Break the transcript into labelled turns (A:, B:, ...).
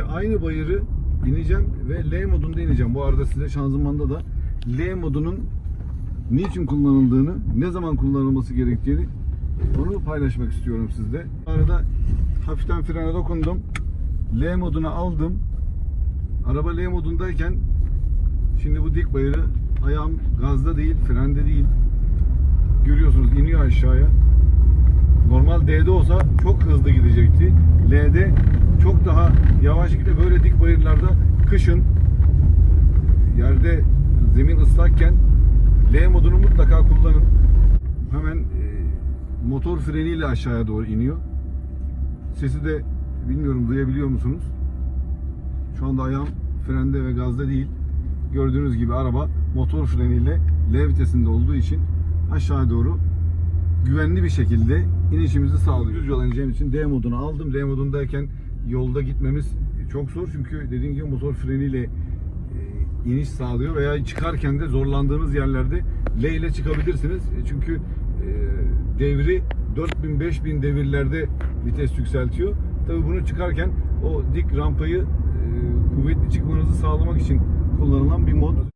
A: Şimdi aynı bayırı ineceğim ve L modunda ineceğim. Bu arada size şanzımanda da L modunun niçin kullanıldığını, ne zaman kullanılması gerektiğini onu paylaşmak istiyorum sizle. Bu arada hafiften frene dokundum. L moduna aldım. Araba L modundayken şimdi bu dik bayırı ayağım gazda değil, frende değil. Görüyorsunuz iniyor aşağıya. Normal D'de olsa çok hızlı gidecekti. L'de çok daha yavaş gidiyor. Böyle dik bayırlarda kışın yerde zemin ıslakken L modunu mutlaka kullanın. Hemen e, motor freniyle aşağıya doğru iniyor. Sesi de bilmiyorum duyabiliyor musunuz? Şu anda ayağım frende ve gazda değil. Gördüğünüz gibi araba motor freniyle L vitesinde olduğu için aşağı doğru güvenli bir şekilde inişimizi sağlıyor. Düz yol ineceğim için D modunu aldım. D modundayken yolda gitmemiz çok zor çünkü dediğim gibi motor freniyle e, iniş sağlıyor veya çıkarken de zorlandığınız yerlerde L ile çıkabilirsiniz. E, Çünkü e, devri 4000-5000 devirlerde vites yükseltiyor. Tabii bunu çıkarken o dik rampayı kuvvetli çıkmanızı sağlamak için kullanılan bir mod.